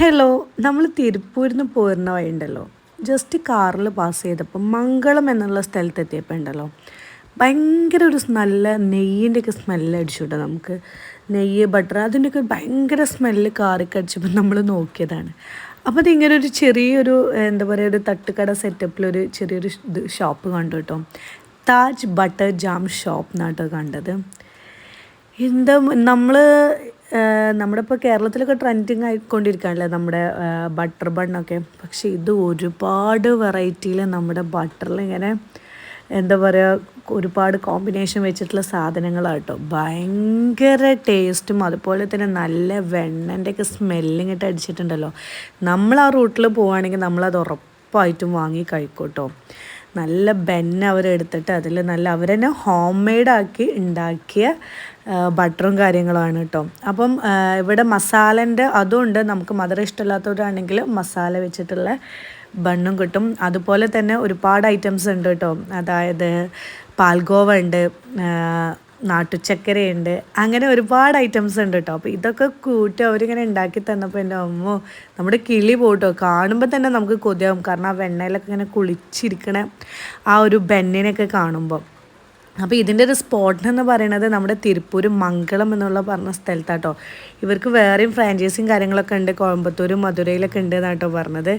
Hello നമ്മൾ തിരുപ്പൂരിന്ന് പോരുന്ന വഴിയുണ്ടല്ലോ. Just കാറിൽ പാസ് ചെയ്തപ്പോൾ മംഗളം എന്നുള്ള സ്ഥലത്ത് എത്തിയപ്പോൾ ഉണ്ടല്ലോ. ഭയങ്കര ഒരു നല്ല നെയ്യിന്റെയൊക്കെ സ്മെല്ല് അടിച്ചു കേട്ടോ നമുക്ക്. നെയ്യ് ബട്ടർ അതിന്റെയൊക്കെ ഭയങ്കര സ്മെല്ല് കാറൊക്കെ അടിച്ചപ്പോൾ നമ്മൾ നോക്കിയതാണ്. അപ്പോൾ അതിങ്ങനെ ഒരു ചെറിയൊരു എന്താ പറയുക ഒരു തട്ടുകട സെറ്റപ്പിലൊരു ചെറിയൊരു ഇത് ഷോപ്പ് കണ്ടു കേട്ടോ. താജ് ബട്ടർ ജാം ഷോപ്പ് എന്നാട്ടോ കണ്ടത്. എന്താ നമ്മൾ നമ്മുടെ ഇപ്പോൾ കേരളത്തിലൊക്കെ ട്രെൻഡിങ് ആയിക്കൊണ്ടിരിക്കുകയാണല്ലേ നമ്മുടെ ബട്ടർ ബണ്ണൊക്കെ പക്ഷേ ഇത് ഒരുപാട് വെറൈറ്റിയിൽ നമ്മുടെ ബട്ടറിൽ ഇങ്ങനെ എന്താ പറയുക ഒരുപാട് കോമ്പിനേഷൻ വെച്ചിട്ടുള്ള സാധനങ്ങളാട്ടോ. ഭയങ്കര ടേസ്റ്റും അതുപോലെ തന്നെ നല്ല വെണ്ണന്റെയൊക്കെ സ്മെല്ലിങ്ങിട്ട് അടിച്ചിട്ടുണ്ടല്ലോ. നമ്മൾ ആ റൂട്ടിൽ പോവുകയാണെങ്കിൽ നമ്മളത് ഉറപ്പായിട്ടും വാങ്ങി കഴിക്കൂട്ടോ നല്ല ബെന്ന അവരെടുത്തിട്ട് അതിൽ നല്ല അവർ തന്നെ ഹോം മെയ്ഡാക്കി ഉണ്ടാക്കിയ ബട്ടറും കാര്യങ്ങളുമാണ് കേട്ടോ അപ്പം ഇവിടെ മസാലന്റെ അതുണ്ട്. നമുക്ക് മധുരം ഇഷ്ടമില്ലാത്തവരാണെങ്കിൽ മസാല വെച്ചിട്ടുള്ള ബണ്ണും കിട്ടും. അതുപോലെ തന്നെ ഒരുപാട് ഐറ്റംസ് ഉണ്ട് കേട്ടോ അതായത് പാൽഗോവ ഉണ്ട് നാട്ടുചക്കരയുണ്ട്. അങ്ങനെ ഒരുപാട് ഐറ്റംസ് ഉണ്ട് കേട്ടോ അപ്പോൾ ഇതൊക്കെ കൂട്ടി അവരിങ്ങനെ ഉണ്ടാക്കി തന്നപ്പോൾ എന്റെ അമ്മോ നമ്മുടെ കിളി പോട്ടോ. കാണുമ്പോൾ തന്നെ നമുക്ക് കൊതിയാവും. കാരണം ആ വെണ്ണയിലൊക്കെ ഇങ്ങനെ കുളിച്ചിരിക്കണ ആ ഒരു ബെന്നിനൊക്കെ കാണുമ്പോൾ അപ്പോൾ ഇതിന്റെ ഒരു സ്പോട്ട് എന്ന് പറയുന്നത് നമ്മുടെ തിരുപ്പൂർ മംഗളം എന്നുള്ള പറഞ്ഞ സ്ഥലത്താട്ടോ. ഇവർക്ക് വേറെയും ഫ്രാഞ്ചൈസിയും കാര്യങ്ങളൊക്കെ ഉണ്ട്. കോയമ്പത്തൂരും മധുരയിലൊക്കെ ഉണ്ട് എന്നാട്ടോ പറഞ്ഞത്.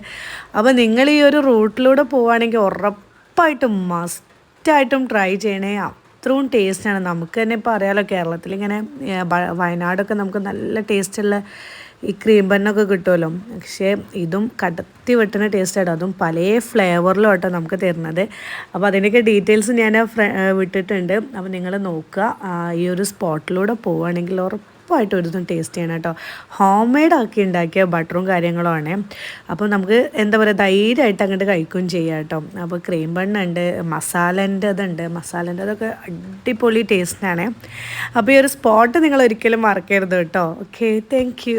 അപ്പോൾ നിങ്ങൾ ഈ ഒരു റൂട്ടിലൂടെ പോവുകയാണെങ്കിൽ ഉറപ്പായിട്ടും മസ്റ്റായിട്ടും ട്രൈ ചെയ്യണേ അത്രയും ടേസ്റ്റാണ് നമുക്ക് തന്നെ ഇപ്പോൾ അറിയാമല്ലോ കേരളത്തിൽ ഇങ്ങനെ വയനാടൊക്കെ നമുക്ക് നല്ല ടേസ്റ്റുള്ള ഈ ക്രീം ബണ്ണൊക്കെ കിട്ടുമല്ലോ. പക്ഷേ ഇതും കടത്തി വെട്ടുന്ന ടേസ്റ്റാണ് അതും പല ഫ്ലേവറിലും ആട്ടോ നമുക്ക് തരുന്നത്. അപ്പോൾ അതിന്റെയൊക്കെ ഡീറ്റെയിൽസ് ഞാൻ വിട്ടിട്ടുണ്ട്. അപ്പോൾ നിങ്ങൾ നോക്കുക. ഈ ഒരു സ്പോട്ടിലൂടെ പോവുകയാണെങ്കിൽ ഉറപ്പ് ഉറപ്പായിട്ടും ഒരു ദിവസം ടേസ്റ്റ് ചെയ്യണം കേട്ടോ. ഹോം മെയ്ഡ് ആക്കി ഉണ്ടാക്കിയ ബട്ടറും കാര്യങ്ങളുമാണ് അപ്പോൾ നമുക്ക് എന്താ പറയുക ധൈര്യമായിട്ട് അങ്ങോട്ട് കഴിക്കുകയും ചെയ്യാം കേട്ടോ. അപ്പോൾ ക്രീം ബണ്ണുണ്ട് മസാലന്റെ അതുണ്ട് മസാലന്റെ അതൊക്കെ അടിപൊളി ടേസ്റ്റാണ് അപ്പോൾ ഈ ഒരു സ്പോട്ട് നിങ്ങൾ ഒരിക്കലും മറക്കരുത് കേട്ടോ. Okay thank